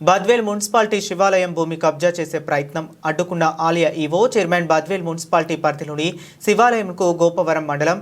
Badvel municipality శివాలయం భూమి కబ్జా చేసే ప్రయత్నం అడ్డుకున్న ఆలయ ఈవో చైర్మన్ బద్వేల్ మున్సిపాలిటీ పరిధిలోని శివాలయంకు గోపవరం మండలం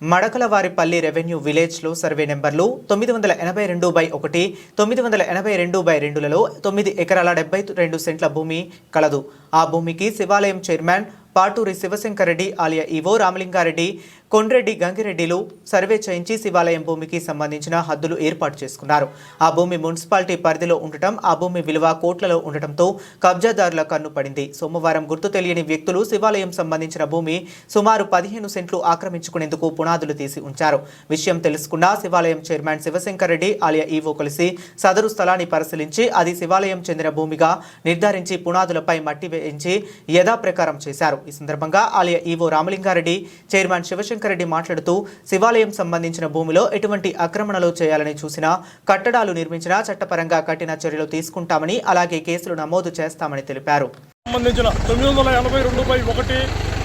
మడకలవారిపల్లి రెవెన్యూ విలేజ్లో సర్వే నెంబర్లు తొమ్మిది వందల ఎనభై రెండు బై ఒకటి తొమ్మిది వందల ఎనభై రెండు బై రెండులలో తొమ్మిది ఎకరాల డెబ్బై రెండు సెంట్ల భూమి కలదు. ఆ భూమికి శివాలయం చైర్మన్ పాటూరి శివశంకర్ రెడ్డి ఆలయ ఈవో రామలింగారెడ్డి కొండ్రెడ్డి గంగిరెడ్డిలు సర్వే చేయించి శివాలయం భూమికి సంబంధించిన హద్దులు ఏర్పాటు చేసుకున్నారు. ఆ భూమి మున్సిపాలిటీ పరిధిలో ఉండటం ఆ భూమి విలువ కోట్లలో ఉండటంతో కబ్జాదారుల కన్ను పడింది. సోమవారం గుర్తు తెలియని వ్యక్తులు శివాలయం సంబంధించిన భూమి సుమారు పదిహేను సెంట్లు ఆక్రమించుకునేందుకు పునాదులు తీసి ఉంచారు. విషయం తెలుసుకున్న శివాలయం చైర్మన్ శివశంకర్ రెడ్డి ఆలయ ఈవో కలిసి సదరు స్థలాన్ని పరిశీలించి అది శివాలయం చెందిన భూమిగా నిర్ధారించి పునాదులపై మట్టి వేయించి యథాప్రకారం చేశారు. ఈ సందర్భంగా ఆలయ ఈవో రామలింగారెడ్డి చైర్మన్ శివశంకర్ రెడ్డి మాట్లాడుతూ శివాలయం సంబంధించిన భూమిలో ఎటువంటి ఆక్రమణలు చేయాలని చూసినా కట్టడాలు నిర్మించినా చట్టపరంగా కఠిన చర్యలు తీసుకుంటామని అలాగే కేసులు నమోదు చేస్తామని తెలిపారు. సంబంధించిన తొమ్మిది వందల ఎనభై రెండు బై ఒకటి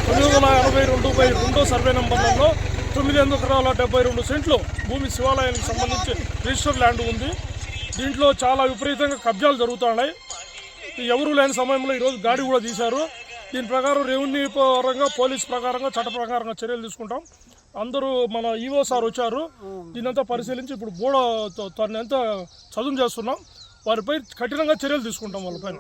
తొమ్మిది వందల ఎనభై రెండు బై రెండో సర్వే నంబర్లలో తొమ్మిది ఎకరాల డెబ్బై రెండు సెంట్లు భూమి శివాలయానికి సంబంధించి రిజిస్టర్ ల్యాండ్ ఉంది. దీంట్లో చాలా విపరీతంగా కబ్జాలు జరుగుతున్నాయి. ఎవరు లేని సమయంలో ఈరోజు గాడి కూడా తీశారు. దీని ప్రకారం రెవెన్యూ పరంగా పోలీస్ ప్రకారంగా చట్ట ప్రకారంగా చర్యలు తీసుకుంటాం. అందరూ మన ఈవో సార్ వచ్చారు. దీనంతా పరిశీలించి ఇప్పుడు బోడ తను ఎంత చదువు చేస్తున్నాం. వారిపై కఠినంగా చర్యలు తీసుకుంటాం వాళ్ళపైన.